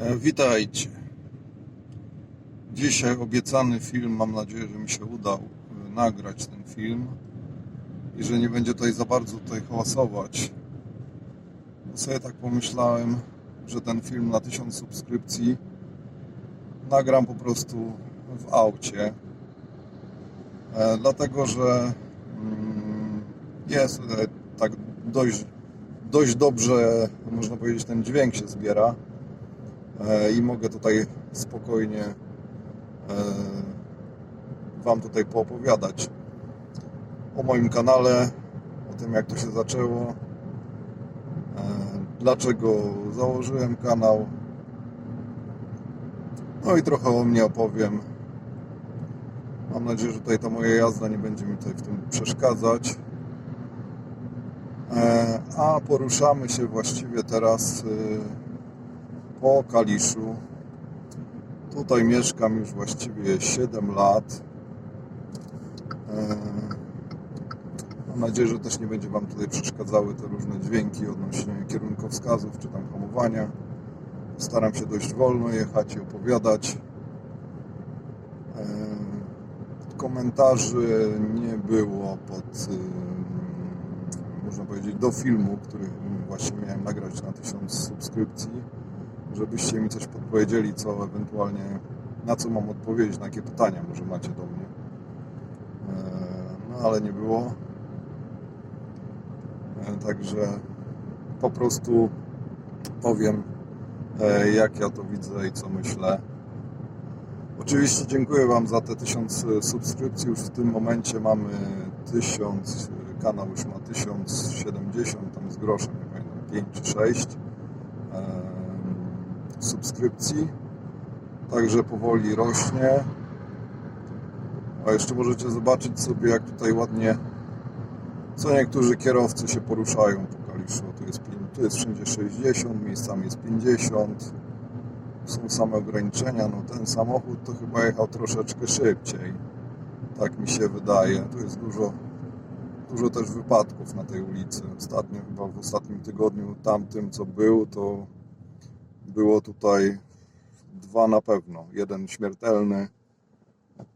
Witajcie. Dzisiaj obiecany film, mam nadzieję, że mi się uda e, nagrać ten film i że nie będzie tutaj za bardzo tutaj hałasować. Bo sobie tak pomyślałem, że ten film na 1000 subskrypcji nagram po prostu w aucie. E, dlatego, że mm, jest tak dość, dość dobrze, można powiedzieć, ten dźwięk się zbiera i mogę tutaj spokojnie e, Wam tutaj poopowiadać o moim kanale, o tym jak to się zaczęło, e, dlaczego założyłem kanał, no i trochę o mnie opowiem. Mam nadzieję, że tutaj ta moja jazda nie będzie mi tutaj w tym przeszkadzać. E, A poruszamy się właściwie teraz y, po Kaliszu. Tutaj mieszkam już właściwie 7 lat. E, Mam nadzieję, że też nie będzie Wam tutaj przeszkadzały te różne dźwięki odnośnie kierunkowskazów czy tam hamowania. Staram się dość wolno jechać i opowiadać. E, Komentarzy nie było pod, y, można powiedzieć, do filmu, który właśnie miałem nagrać na 1000 subskrypcji, żebyście mi coś podpowiedzieli, co ewentualnie, na co mam odpowiedzieć, na jakie pytania może macie do mnie. E, No ale nie było. E, Także po prostu powiem, e, jak ja to widzę i co myślę. Oczywiście dziękuję Wam za te 1000 subskrypcji. Już w tym momencie mamy 1000, kanał już ma 1070, tam z groszem, nie pamiętam, 5 czy 6 em, subskrypcji. Także powoli rośnie. A jeszcze możecie zobaczyć sobie, jak tutaj ładnie co niektórzy kierowcy się poruszają po Kaliszu. Tu jest, tu jest wszędzie 60, miejscami jest 50 są same ograniczenia. No ten samochód to chyba jechał troszeczkę szybciej. Tak mi się wydaje. Tu jest dużo, dużo też wypadków na tej ulicy. Ostatnio, chyba w ostatnim tygodniu tamtym, co był, to było tutaj dwa na pewno. Jeden śmiertelny,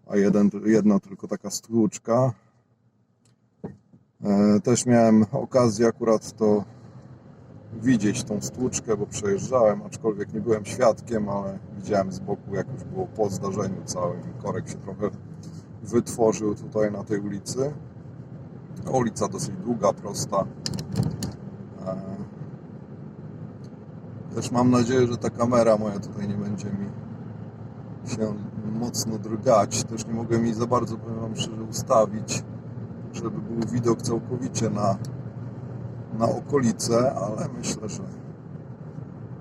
a jeden, jedna tylko taka stłuczka. E, Też miałem okazję akurat to widzieć tą stłuczkę, bo przejeżdżałem, aczkolwiek nie byłem świadkiem, ale widziałem z boku, jak już było po zdarzeniu całym. Korek się trochę wytworzył tutaj na tej ulicy. Ulica dosyć długa, prosta. E, Też mam nadzieję, że ta kamera moja tutaj nie będzie mi się mocno drgać. Też nie mogę mi za bardzo, powiem Wam szczerze, ustawić, żeby był widok całkowicie na, na okolice, ale myślę, że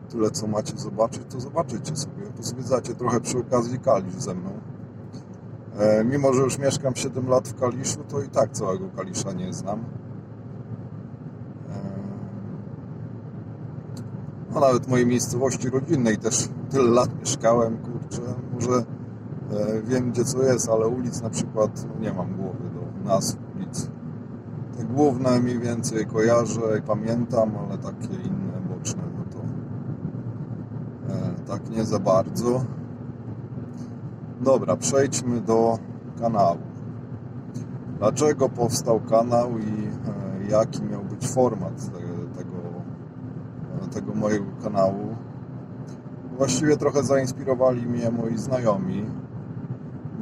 tyle co macie zobaczyć, to zobaczycie sobie. Pozwiedzacie trochę przy okazji Kalisz ze mną. E, mimo, że już mieszkam 7 lat w Kaliszu, to i tak całego Kalisza nie znam. No nawet mojej miejscowości rodzinnej też tyle lat mieszkałem, kurczę, może e, wiem gdzie co jest, ale ulic na przykład no, nie mam głowy do nazw ulic. Te główne mniej więcej kojarzę i pamiętam, ale takie inne, boczne, no to e, tak nie za bardzo. Dobra, przejdźmy do kanału. Dlaczego powstał kanał i e, jaki miał być format te- tego, tego mojego kanału? Właściwie trochę zainspirowali mnie moi znajomi,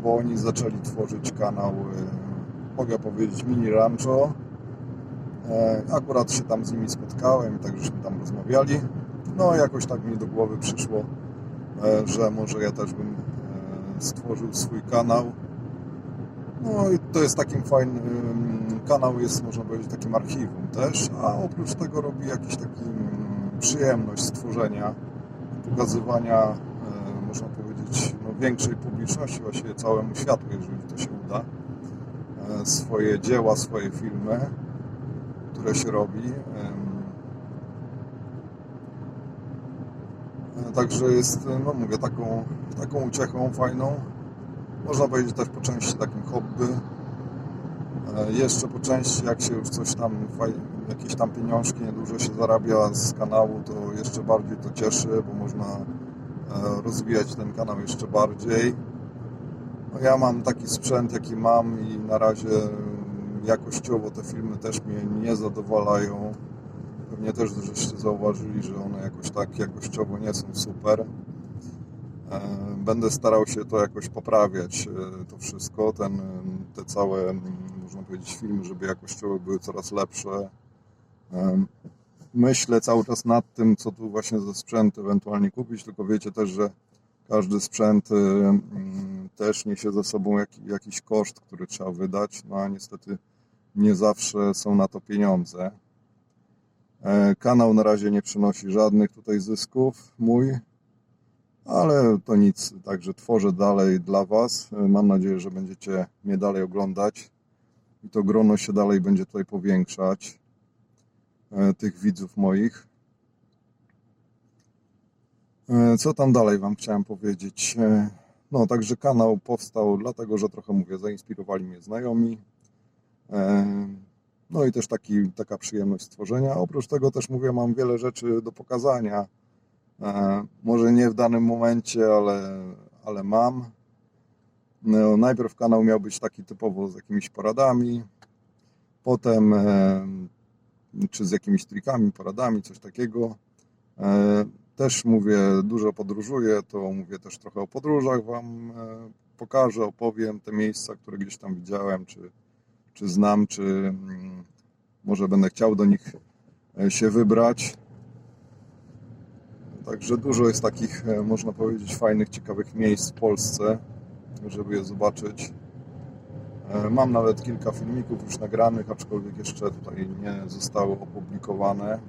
bo oni zaczęli tworzyć kanał, e, mogę powiedzieć, mini rancho. E, Akurat się tam z nimi spotkałem, tak żeśmy tam rozmawiali. No, jakoś tak mi do głowy przyszło, e, że może ja też bym stworzył swój kanał. No i to jest takim fajnym, kanał jest można powiedzieć takim archiwum też, a oprócz tego robi jakiś taki przyjemność stworzenia, pokazywania, e, można powiedzieć, no, większej publiczności, właściwie całemu światu, jeżeli to się uda, e, swoje dzieła, swoje filmy, które się robi. E, Także jest, no mówię, taką, taką uciechą fajną. Można powiedzieć też po części takim hobby. Jeszcze po części, jak się już coś tam, faj- jakieś tam pieniążki nieduże się zarabia z kanału, to jeszcze bardziej to cieszy, bo można e, rozwijać ten kanał jeszcze bardziej. No ja mam taki sprzęt, jaki mam i na razie mm, jakościowo te filmy też mnie nie zadowalają. Pewnie też żeście zauważyli, że one jakoś tak jakościowo nie są super. E, Będę starał się to jakoś poprawiać, e, to wszystko, ten, te całe, mm, można powiedzieć, filmy, żeby jakościowo były coraz lepsze. Myślę cały czas nad tym, co tu właśnie ze sprzęt ewentualnie kupić, tylko wiecie też, że każdy sprzęt też niesie ze sobą jak, jakiś koszt, który trzeba wydać, no a niestety nie zawsze są na to pieniądze. E, Kanał na razie nie przynosi żadnych tutaj zysków, mój, ale to nic, także tworzę dalej dla Was. E, Mam nadzieję, że będziecie mnie dalej oglądać i to grono się dalej będzie tutaj powiększać, tych widzów moich. E, Co tam dalej Wam chciałem powiedzieć? E, No, także kanał powstał dlatego, że trochę mówię, zainspirowali mnie znajomi. E, No i też taki, taka przyjemność stworzenia. Oprócz tego też mówię, mam wiele rzeczy do pokazania. E, Może nie w danym momencie, ale, ale mam. No, najpierw kanał miał być taki typowo z jakimiś poradami, potem e, czy z jakimiś trikami, poradami, coś takiego. E, Też mówię, dużo podróżuję, to mówię też trochę o podróżach Wam e, pokażę, opowiem te miejsca, które gdzieś tam widziałem, czy, czy znam, czy mm, może będę chciał do nich e, się wybrać. Także dużo jest takich, można powiedzieć, fajnych, ciekawych miejsc w Polsce, żeby je zobaczyć. E, Mam nawet kilka filmików już nagranych, aczkolwiek jeszcze tutaj nie zostały opublikowane.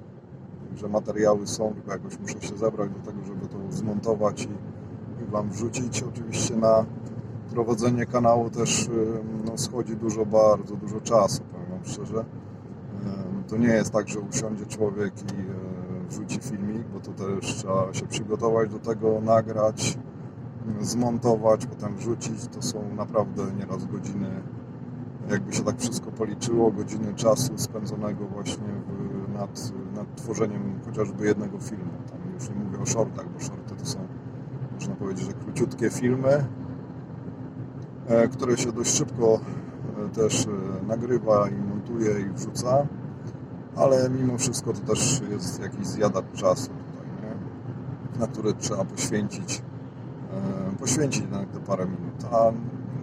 Także materiały są, tylko jakoś muszę się zebrać do tego, żeby to zmontować i, i Wam wrzucić. Oczywiście na prowadzenie kanału też y, no, schodzi dużo, bardzo dużo czasu, powiem Wam szczerze. Ym, To nie jest tak, że usiądzie człowiek i wrzuci filmik, bo to też trzeba się przygotować do tego, nagrać, zmontować, potem wrzucić. To są naprawdę nieraz godziny, jakby się tak wszystko policzyło, godziny czasu spędzonego właśnie w, nad, nad tworzeniem chociażby jednego filmu. Tam już nie mówię o shortach, bo shorty to są, można powiedzieć, że króciutkie filmy, e, które się dość szybko e, też e, nagrywa i montuje i wrzuca, ale mimo wszystko to też jest jakiś zjadacz czasu tutaj, na który trzeba poświęcić poświęcić na te parę minut. A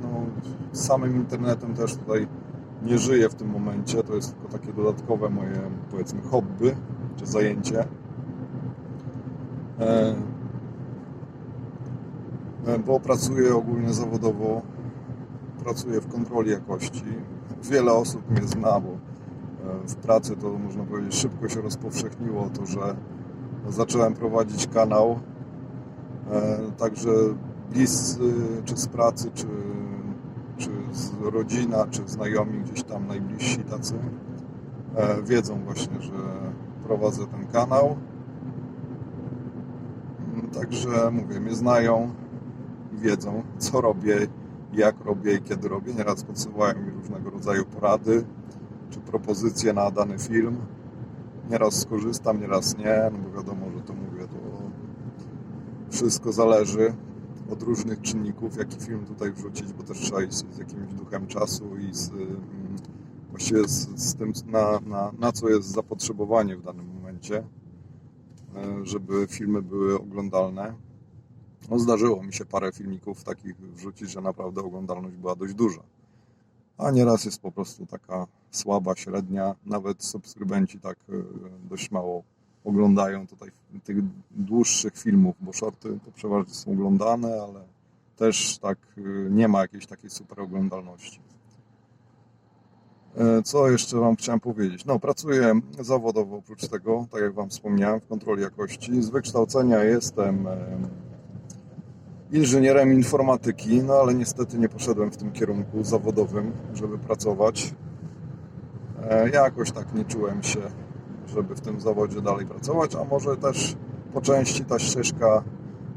no, samym internetem też tutaj nie żyję w tym momencie. To jest tylko takie dodatkowe moje, powiedzmy, hobby czy zajęcie. E, e, Bo pracuję ogólnie zawodowo, pracuję w kontroli jakości. Wiele osób mnie zna, bo e, w pracy to można powiedzieć szybko się rozpowszechniło to, że zacząłem prowadzić kanał E, Także bliscy, czy z pracy, czy, czy z rodzina, czy znajomi gdzieś tam najbliżsi tacy e, wiedzą właśnie, że prowadzę ten kanał. Mm, Także mówię, mnie znają i wiedzą, co robię, jak robię i kiedy robię. Nieraz podsyłają mi różnego rodzaju porady czy propozycje na dany film. Nieraz skorzystam, nieraz nie, no bo wiadomo, że to to wszystko zależy od różnych czynników, jaki film tutaj wrzucić, bo też trzeba iść z jakimś duchem czasu i z, mm, właściwie z, z tym, na, na, na co jest zapotrzebowanie w danym momencie, e, żeby filmy były oglądalne. No, zdarzyło mi się parę filmików takich wrzucić, że naprawdę oglądalność była dość duża. A nieraz jest po prostu taka słaba, średnia, nawet subskrybenci tak e, dość mało oglądają tutaj tych dłuższych filmów, bo shorty to przeważnie są oglądane, ale też tak y, nie ma jakiejś takiej super oglądalności. E, Co jeszcze Wam chciałem powiedzieć? No, pracuję zawodowo oprócz tego, tak jak Wam wspomniałem, w kontroli jakości. Z wykształcenia jestem em, inżynierem informatyki, no ale niestety nie poszedłem w tym kierunku zawodowym, żeby pracować. E, Jakoś tak nie czułem się żeby w tym zawodzie dalej pracować, a może też po części ta ścieżka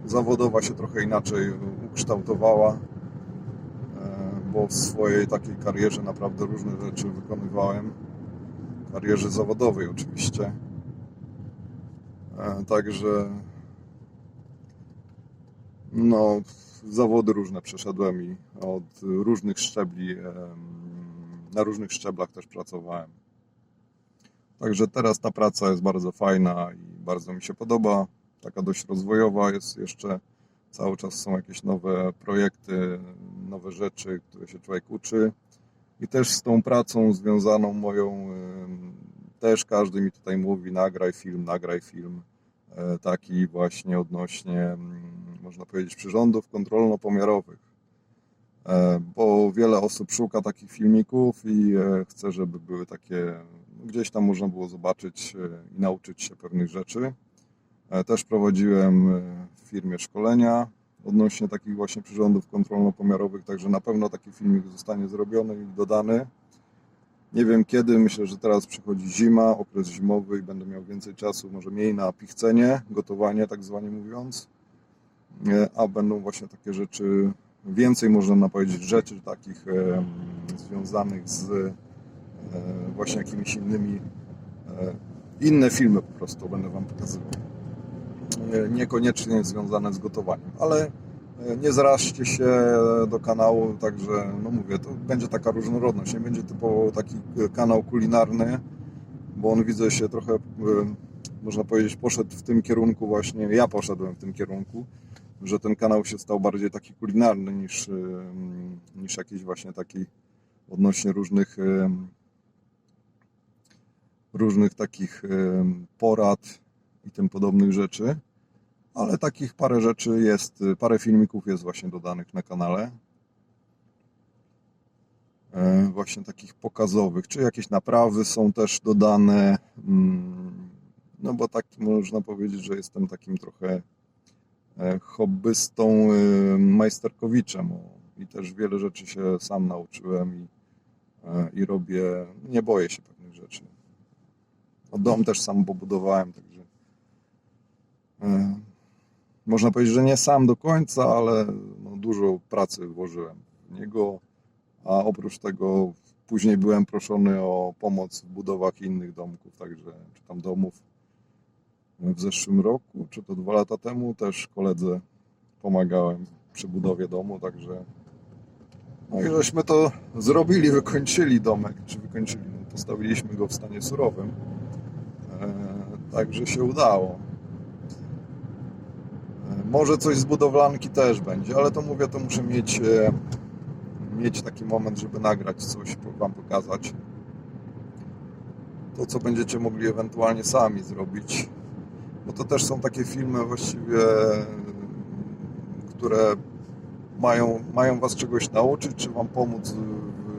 zawodowa się trochę inaczej ukształtowała, e, bo w swojej takiej karierze naprawdę różne rzeczy wykonywałem. Karierze zawodowej oczywiście. E, Także No, zawody różne przeszedłem i od różnych szczebli, na różnych szczeblach też pracowałem. Także teraz ta praca jest bardzo fajna i bardzo mi się podoba. Taka dość rozwojowa jest jeszcze. Cały czas są jakieś nowe projekty, nowe rzeczy, które się człowiek uczy. I też z tą pracą związaną moją, też każdy mi tutaj mówi: nagraj film, nagraj film. E, Taki właśnie odnośnie, można powiedzieć, przyrządów kontrolno-pomiarowych. E, Bo wiele osób szuka takich filmików i e, chce, żeby były takie, gdzieś tam można było zobaczyć e, i nauczyć się pewnych rzeczy. E, Też prowadziłem e, w firmie szkolenia odnośnie takich właśnie przyrządów kontrolno-pomiarowych, także na pewno taki filmik zostanie zrobiony i dodany. Nie wiem kiedy, myślę, że teraz przychodzi zima, okres zimowy i będę miał więcej czasu, może mniej na pichcenie, gotowanie tak zwanie mówiąc, a będą właśnie takie rzeczy, więcej można powiedzieć rzeczy takich związanych z właśnie jakimiś innymi, e, inne filmy po prostu będę Wam pokazywał. E, Niekoniecznie związane z gotowaniem, ale e, nie zraźcie się do kanału, także no mówię, to będzie taka różnorodność, nie będzie typowo taki e, kanał kulinarny, bo on widzę się trochę, e, można powiedzieć, poszedł w tym kierunku właśnie, ja poszedłem w tym kierunku, że ten kanał się stał bardziej taki kulinarny niż, e, niż jakiś właśnie taki odnośnie różnych e, różnych takich porad i tym podobnych rzeczy. Ale takich parę rzeczy jest, parę filmików jest właśnie dodanych na kanale. E, Właśnie takich pokazowych, czy jakieś naprawy są też dodane. mm, No bo tak można powiedzieć, że jestem takim trochę e, hobbystą, e, majsterkowiczem. I też wiele rzeczy się sam nauczyłem i, i robię, nie boję się pewnych rzeczy. O dom też sam pobudowałem, także e, można powiedzieć, że nie sam do końca, ale no, dużo pracy włożyłem w niego, a oprócz tego później byłem proszony o pomoc w budowach innych domków, także czy tam domów w zeszłym roku, czy to dwa lata temu też koledze pomagałem przy budowie domu, także no i żeśmy to zrobili, wykończyli domek, czy wykończyli, no, postawiliśmy go w stanie surowym, także się udało. Może coś z budowlanki też będzie, ale to mówię, to muszę mieć, e, mieć taki moment, żeby nagrać coś, Wam pokazać. To, co będziecie mogli ewentualnie sami zrobić. Bo to też są takie filmy właściwie, które mają, mają Was czegoś nauczyć, czy Wam pomóc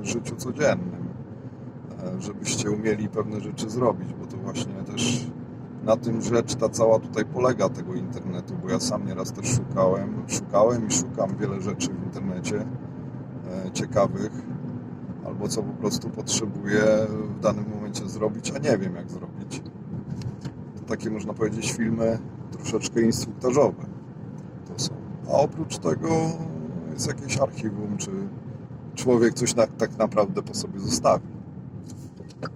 w życiu codziennym. E, Żebyście umieli pewne rzeczy zrobić, bo to właśnie też na tym rzecz ta cała tutaj polega tego internetu, bo ja sam nieraz też szukałem, szukałem i szukam wiele rzeczy w internecie e, ciekawych, albo co po prostu potrzebuję w danym momencie zrobić, a nie wiem jak zrobić. To takie można powiedzieć filmy troszeczkę instruktażowe to są. A oprócz tego jest jakieś archiwum, czy człowiek coś na, tak naprawdę po sobie zostawi. E,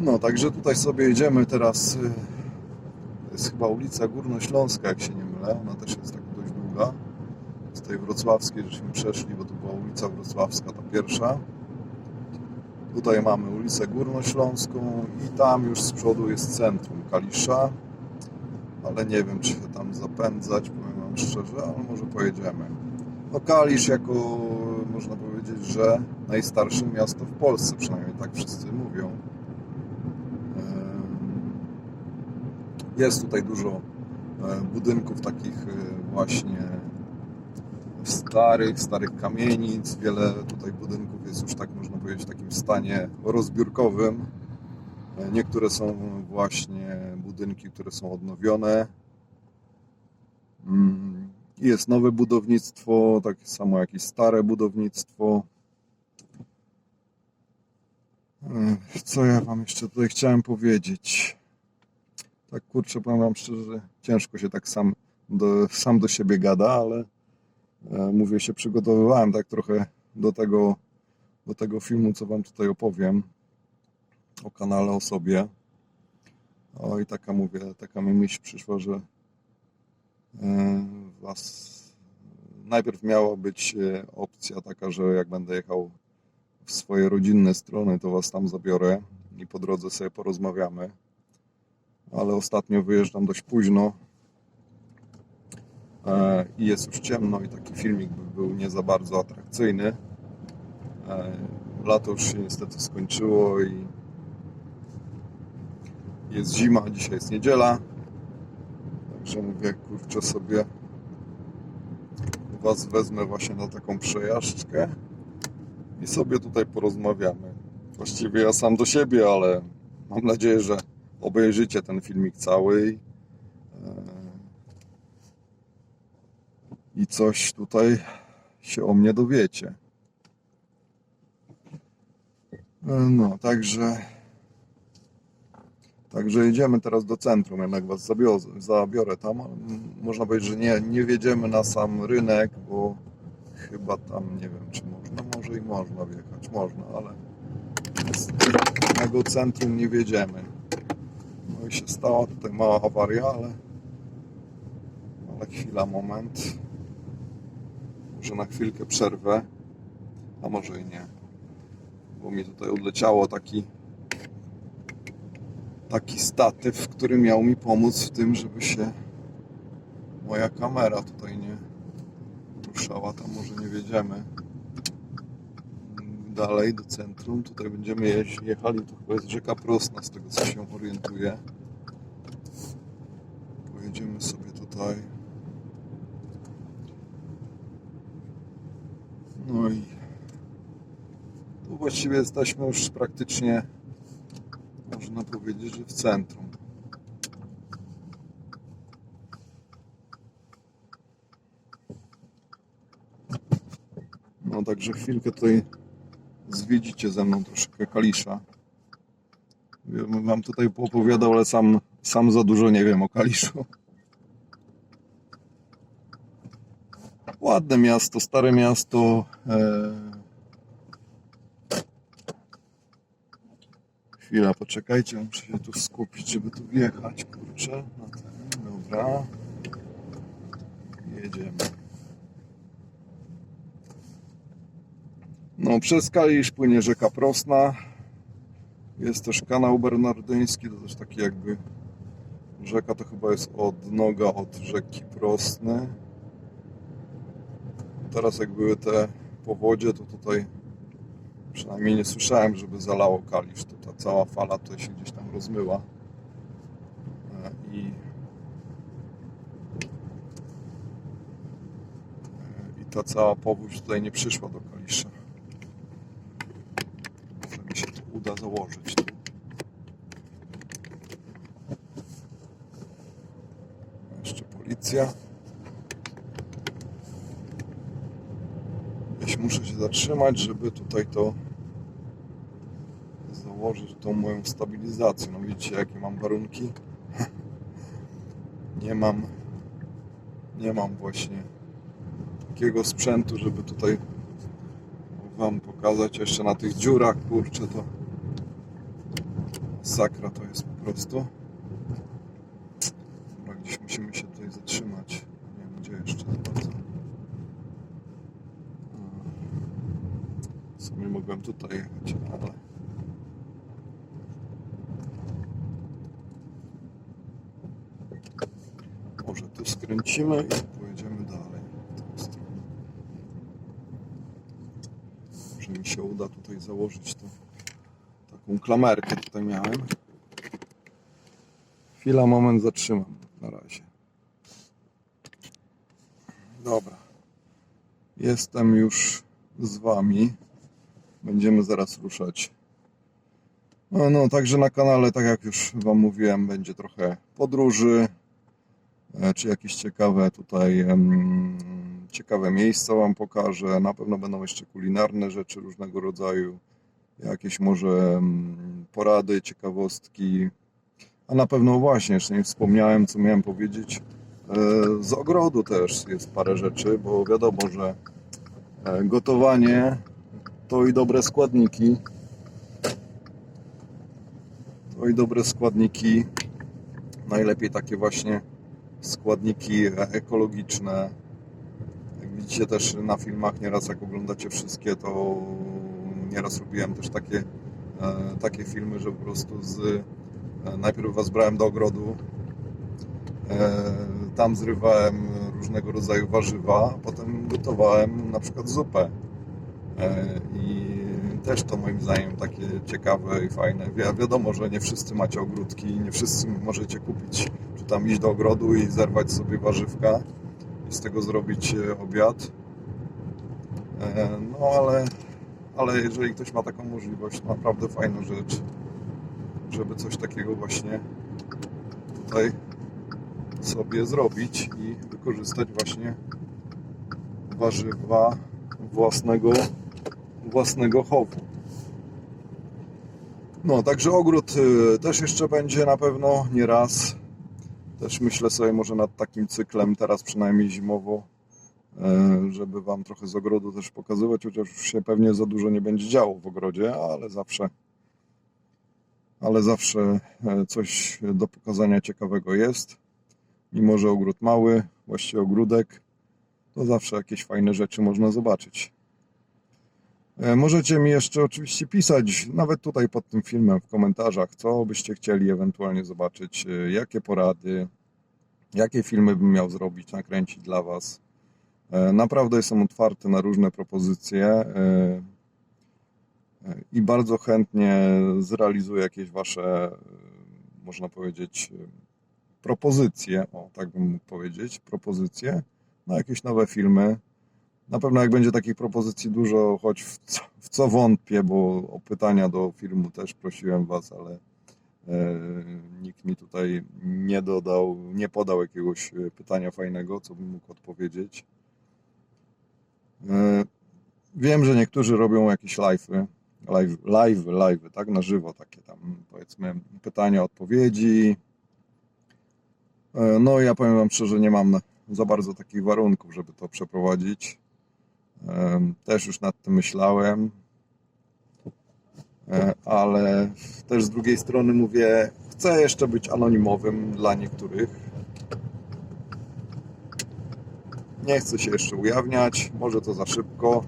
No, także tutaj sobie jedziemy teraz. y, To jest chyba ulica Górnośląska, jak się nie mylę. Ona też jest tak dość długa. Z tej wrocławskiej żeśmy przeszli, bo to była ulica Wrocławska, ta pierwsza. Tutaj mamy ulicę Górnośląską i tam już z przodu jest centrum Kalisza. Ale nie wiem, czy się tam zapędzać, powiem Wam szczerze, ale może pojedziemy. No Kalisz jako, można powiedzieć, że najstarsze miasto w Polsce, przynajmniej tak wszyscy mówią. Jest tutaj dużo e, budynków takich e, właśnie starych, starych kamienic. Wiele tutaj budynków jest już tak można powiedzieć w takim stanie rozbiórkowym. E, Niektóre są właśnie budynki, które są odnowione. Mm, Jest nowe budownictwo, takie samo jak i stare budownictwo. Co ja Wam jeszcze tutaj chciałem powiedzieć? Tak kurczę, powiem Wam szczerze, ciężko się tak sam do, sam do siebie gada, ale e, mówię, się przygotowywałem tak trochę do tego, do tego filmu, co Wam tutaj opowiem o kanale, o sobie. O i taka mówię, taka mi myśl przyszła, że e, was najpierw miała być e, opcja taka, że jak będę jechał w swoje rodzinne strony, to was tam zabiorę i po drodze sobie porozmawiamy. Ale ostatnio wyjeżdżam dość późno e, i jest już ciemno i taki filmik by był nie za bardzo atrakcyjny. E, Lato już się niestety skończyło i jest zima, dzisiaj jest niedziela. Także mówię, kurczę sobie Was wezmę właśnie na taką przejażdżkę i sobie tutaj porozmawiamy. Właściwie ja sam do siebie, ale mam nadzieję, że obejrzycie ten filmik cały i, e, i coś tutaj się o mnie dowiecie. E, No, także Także jedziemy teraz do centrum, jednak was zabiorę, tam. Można powiedzieć, że nie, nie wjedziemy na sam rynek, bo chyba tam nie wiem, czy można, może i można wjechać, można, ale z samego centrum nie wjedziemy. Się stała tutaj mała awaria, ale, ale chwila, moment. Może na chwilkę przerwę, a może i nie, bo mi tutaj odleciało taki taki statyw, który miał mi pomóc w tym, żeby się moja kamera tutaj nie ruszała. Tam może nie wiedziemy. Dalej do centrum. Tutaj będziemy jechali. To chyba jest rzeka Prosna, z tego co się orientuję. Pojedziemy sobie tutaj. No i tu właściwie jesteśmy już praktycznie można powiedzieć, że w centrum. No także chwilkę tutaj zwiedzicie ze mną troszkę Kalisza. Wam tutaj opowiadał, ale sam, sam za dużo nie wiem o Kaliszu. Ładne miasto, stare miasto. E... Chwila, poczekajcie, muszę się tu skupić, żeby tu wjechać, kurczę. Dobra. Jedziemy. No, przez Kalisz płynie rzeka Prosna. Jest też kanał bernardyński, to też taki jakby rzeka to chyba jest odnoga od rzeki Prosny. Teraz jak były te powodzie, to tutaj Przynajmniej nie słyszałem, żeby zalało Kalisz. To ta cała fala tutaj się gdzieś tam rozmyła. E, I, e, i ta cała powódź tutaj nie przyszła do Kalisza. Może mi się to uda założyć. Policja. Gdzieś muszę się zatrzymać, żeby tutaj to założyć tą moją stabilizację. No widzicie jakie mam warunki. Nie mam nie mam właśnie takiego sprzętu, żeby tutaj wam pokazać jeszcze na tych dziurach, kurczę to sakra to jest po prostu. Dobra, gdzieś musimy się tutaj zatrzymać. Nie wiem gdzie jeszcze za bardzo. W sumie mogłem tutaj jechać, ale może tu i pojedziemy dalej. w tą stronę. Może mi się uda tutaj założyć to, taką klamerkę tutaj miałem. Chwila, moment, zatrzymam na razie. Dobra. Jestem już z Wami. Będziemy zaraz ruszać. No, no, także na kanale, tak jak już Wam mówiłem, będzie trochę podróży, czy jakieś ciekawe tutaj ciekawe miejsca Wam pokażę. Na pewno będą jeszcze kulinarne rzeczy różnego rodzaju, jakieś może porady, ciekawostki. A na pewno właśnie, jeszcze nie wspomniałem, co miałem powiedzieć. e, Z ogrodu też jest parę rzeczy, bo wiadomo, że e, gotowanie to i dobre składniki. To i dobre składniki Najlepiej takie właśnie składniki ekologiczne. Jak widzicie też na filmach nieraz jak oglądacie wszystkie, to nieraz robiłem też takie, e, takie filmy, że po prostu z e, najpierw was brałem do ogrodu, e, tam zrywałem różnego rodzaju warzywa, potem gotowałem na przykład zupę. I też to moim zdaniem takie ciekawe i fajne. Wi- Wiadomo, że nie wszyscy macie ogródki, nie wszyscy możecie kupić, czy tam iść do ogrodu i zerwać sobie warzywka i z tego zrobić e, obiad. E, No ale, ale jeżeli ktoś ma taką możliwość, to naprawdę fajna rzecz, żeby coś takiego właśnie tutaj sobie zrobić i wykorzystać właśnie warzywa własnego, własnego chowu. No, także ogród y, też jeszcze będzie na pewno nie raz. Też myślę sobie może nad takim cyklem, teraz przynajmniej zimowo, y, żeby Wam trochę z ogrodu też pokazywać, chociaż się pewnie za dużo nie będzie działo w ogrodzie, ale zawsze ale zawsze e, coś do pokazania ciekawego jest. Mimo, że ogród mały, właściwie ogródek, to zawsze jakieś fajne rzeczy można zobaczyć. E, Możecie mi jeszcze oczywiście pisać, nawet tutaj pod tym filmem w komentarzach, co byście chcieli ewentualnie zobaczyć, e, jakie porady, jakie filmy bym miał zrobić, nakręcić dla Was. E, Naprawdę jestem otwarty na różne propozycje i bardzo chętnie zrealizuję jakieś Wasze, można powiedzieć, propozycje, o tak bym mógł powiedzieć, propozycje na jakieś nowe filmy. Na pewno jak będzie takich propozycji dużo, choć w co, w co wątpię, bo o pytania do filmu też prosiłem Was, ale e, nikt mi tutaj nie dodał, nie podał jakiegoś e, pytania fajnego, co bym mógł odpowiedzieć. E, wiem, że niektórzy robią jakieś live'y, live, live, live, tak, na żywo, takie tam powiedzmy pytania, odpowiedzi. No ja powiem Wam szczerze, nie mam za bardzo takich warunków, żeby to przeprowadzić. Też już nad tym myślałem, E, ale też z drugiej strony mówię, chcę jeszcze być anonimowym dla niektórych. Nie chcę się jeszcze ujawniać, może to za szybko.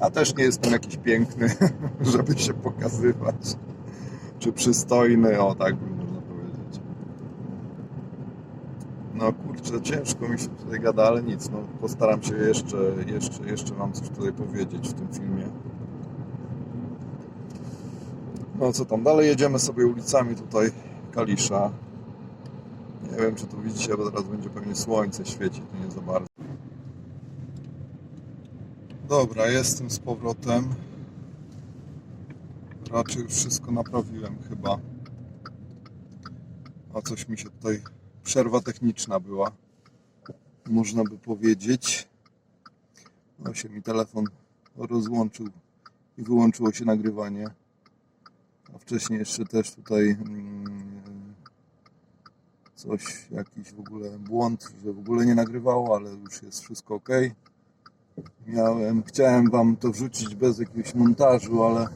A też nie jestem jakiś piękny, żeby się pokazywać. Czy przystojny, o tak bym można powiedzieć. Kurczę, ciężko mi się tutaj gada, ale nic, no postaram się jeszcze, jeszcze, jeszcze Wam coś tutaj powiedzieć w tym filmie. No co tam, dalej jedziemy sobie ulicami tutaj Kalisza. Nie wiem, czy tu widzicie, bo teraz będzie pewnie słońce świeci, to nie za bardzo. Dobra, jestem z powrotem. Raczej już wszystko naprawiłem chyba. A coś mi się tutaj... Przerwa techniczna była. Można by powiedzieć. No się mi telefon rozłączył i wyłączyło się nagrywanie. A wcześniej jeszcze też tutaj mm, coś, jakiś w ogóle błąd, że w ogóle nie nagrywało, ale już jest wszystko ok. Miałem, chciałem Wam to wrzucić bez jakiegoś montażu, ale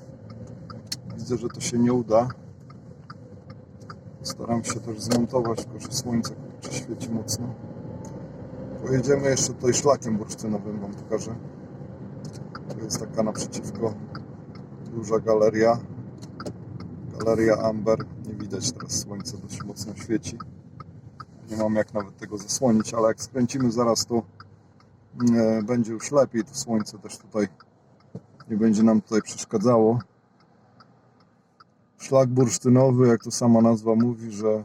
widzę, że to się nie uda. Staram się też zmontować, tylko że słońce kurczę świeci mocno. Pojedziemy jeszcze tutaj szlakiem bursztynowym, Wam pokażę. Tu jest taka naprzeciwko duża galeria. Galeria Amber. Nie widać teraz słońce dość mocno świeci. Nie mam jak nawet tego zasłonić, ale jak skręcimy zaraz to e, będzie już lepiej. To słońce też tutaj nie będzie nam tutaj przeszkadzało. Szlak bursztynowy, jak to sama nazwa mówi, że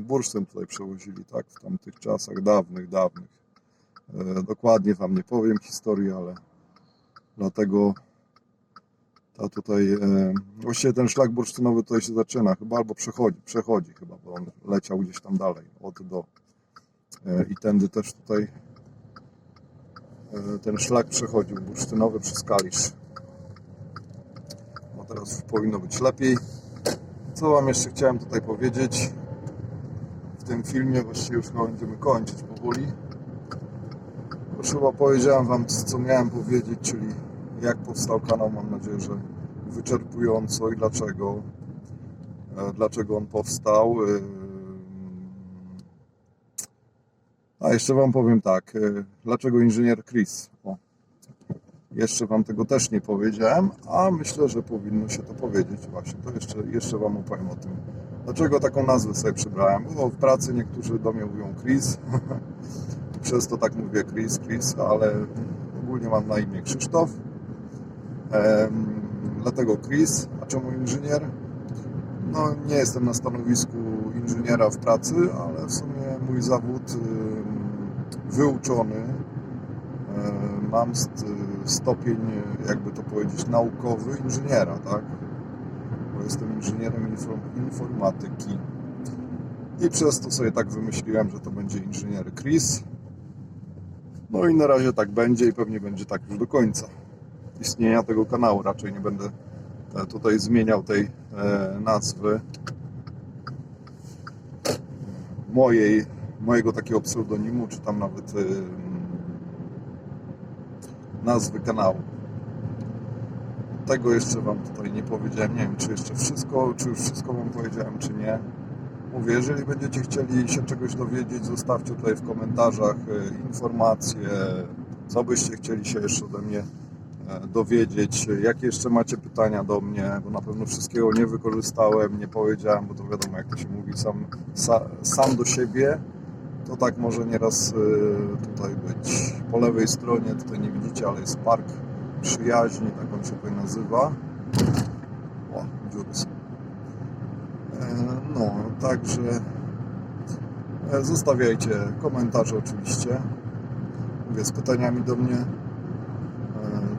bursztyn tutaj przewozili, tak, w tamtych czasach dawnych, dawnych. E, dokładnie Wam nie powiem historii, ale dlatego ta tutaj, e, właściwie ten szlak bursztynowy tutaj się zaczyna, chyba albo przechodzi, przechodzi chyba, bo on leciał gdzieś tam dalej, od do. E, I tędy też tutaj e, ten szlak przechodził bursztynowy przez Kalisz. No teraz już powinno być lepiej. Co Wam jeszcze chciałem tutaj powiedzieć w tym filmie, właściwie już będziemy kończyć powoli. Już chyba powiedziałem Wam, co miałem powiedzieć, czyli jak powstał kanał. Mam nadzieję, że wyczerpująco i dlaczego. e, dlaczego on powstał. A jeszcze Wam powiem tak, e, dlaczego inżynier Chris? O, jeszcze Wam tego też nie powiedziałem, a myślę, że powinno się to powiedzieć właśnie. To jeszcze, jeszcze Wam opowiem o tym. Dlaczego taką nazwę sobie przybrałem? Bo w pracy niektórzy do mnie mówią Chris, przez to tak mówię Chris, Chris, ale ogólnie mam na imię Krzysztof. Em, dlatego Chris, a czemu inżynier? No nie jestem na stanowisku inżyniera w pracy, ale w sumie mój zawód wyuczony. Mam st- stopień, jakby to powiedzieć, naukowy inżyniera, tak? Bo jestem inżynierem infor- informatyki. I przez to sobie tak wymyśliłem, że to będzie inżynier Chris. No i na razie tak będzie i pewnie będzie tak już do końca istnienia tego kanału. Raczej nie będę e, tutaj zmieniał tej e, nazwy mojej, mojego takiego pseudonimu, czy tam nawet nazwy kanału. Tego jeszcze Wam tutaj nie powiedziałem. Nie wiem, czy jeszcze wszystko, czy już wszystko Wam powiedziałem, czy nie. Mówię, jeżeli będziecie chcieli się czegoś dowiedzieć, zostawcie tutaj w komentarzach e, informacje, co byście chcieli się jeszcze ode mnie e, dowiedzieć, jakie jeszcze macie pytania do mnie, bo na pewno wszystkiego nie wykorzystałem, nie powiedziałem, bo to wiadomo, jak to się mówi, sam, sa, sam do siebie, to tak może nieraz e, tutaj być. Po lewej stronie, tutaj nie widzicie, ale jest Park Przyjaźni, tak on się tutaj nazywa. O, dziury. E, No, także e, zostawiajcie komentarze oczywiście. Mówię z pytaniami do mnie. E,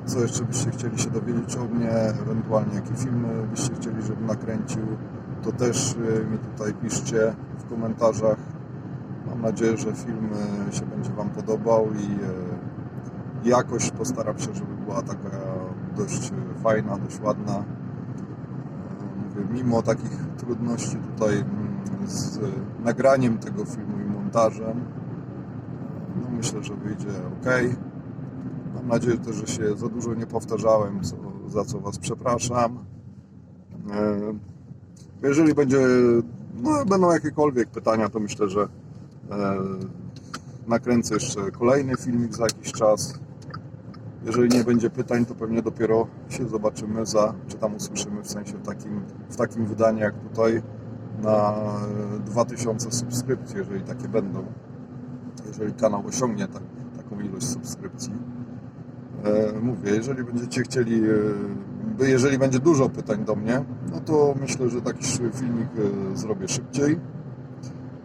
Co jeszcze byście chcieli się dowiedzieć o mnie, ewentualnie jakie filmy byście chcieli, żebym nakręcił, to też mi tutaj piszcie w komentarzach. Mam nadzieję, że film się będzie Wam podobał i jakość postaram się, żeby była taka dość e, fajna, dość ładna. Mówię, mimo takich trudności tutaj mm, z nagraniem tego filmu i montażem, no myślę, że wyjdzie ok. Mam nadzieję też, że się za dużo nie powtarzałem, co, za co Was przepraszam. E, Jeżeli będzie, no, będą jakiekolwiek pytania, to myślę, że e, nakręcę jeszcze kolejny filmik za jakiś czas. Jeżeli nie będzie pytań, to pewnie dopiero się zobaczymy za, czy tam usłyszymy w sensie w takim, w takim wydaniu jak tutaj na e, 2000 subskrypcji, jeżeli takie będą. Jeżeli kanał osiągnie tak, taką ilość subskrypcji. E, mówię, jeżeli będziecie chcieli, e, jeżeli będzie dużo pytań do mnie, no to myślę, że taki filmik e, zrobię szybciej.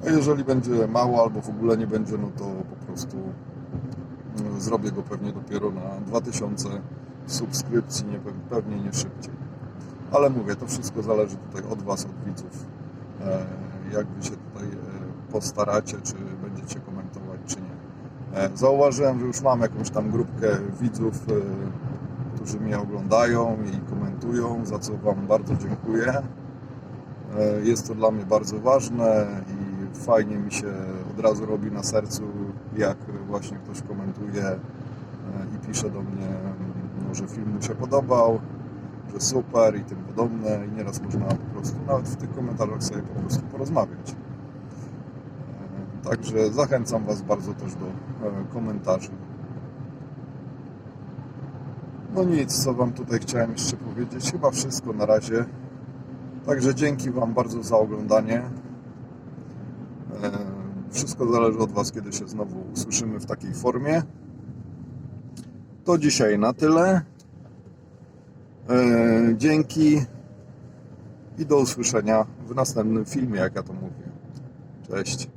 A jeżeli będzie mało albo w ogóle nie będzie, no to po prostu e, zrobię go pewnie dopiero na 2000 subskrypcji, nie, pewnie nie szybciej. Ale mówię, to wszystko zależy tutaj od Was, od widzów, e, jak Wy się tutaj e, postaracie, czy będziecie komentować, czy nie. E, Zauważyłem, że już mam jakąś tam grupkę widzów, którzy mnie oglądają i komentują, za co Wam bardzo dziękuję. Jest to dla mnie bardzo ważne fajnie mi się od razu robi na sercu, jak właśnie ktoś komentuje e, i pisze do mnie, no, że film mu się podobał, że super i tym podobne i nieraz można po prostu nawet w tych komentarzach sobie po prostu porozmawiać. E, Także zachęcam Was bardzo też do e, komentarzy. No nic, co Wam tutaj chciałem jeszcze powiedzieć. Chyba wszystko na razie. Także dzięki Wam bardzo za oglądanie. Wszystko zależy od Was, kiedy się znowu usłyszymy w takiej formie. To dzisiaj na tyle. E, Dzięki i do usłyszenia w następnym filmie, jak ja to mówię. Cześć.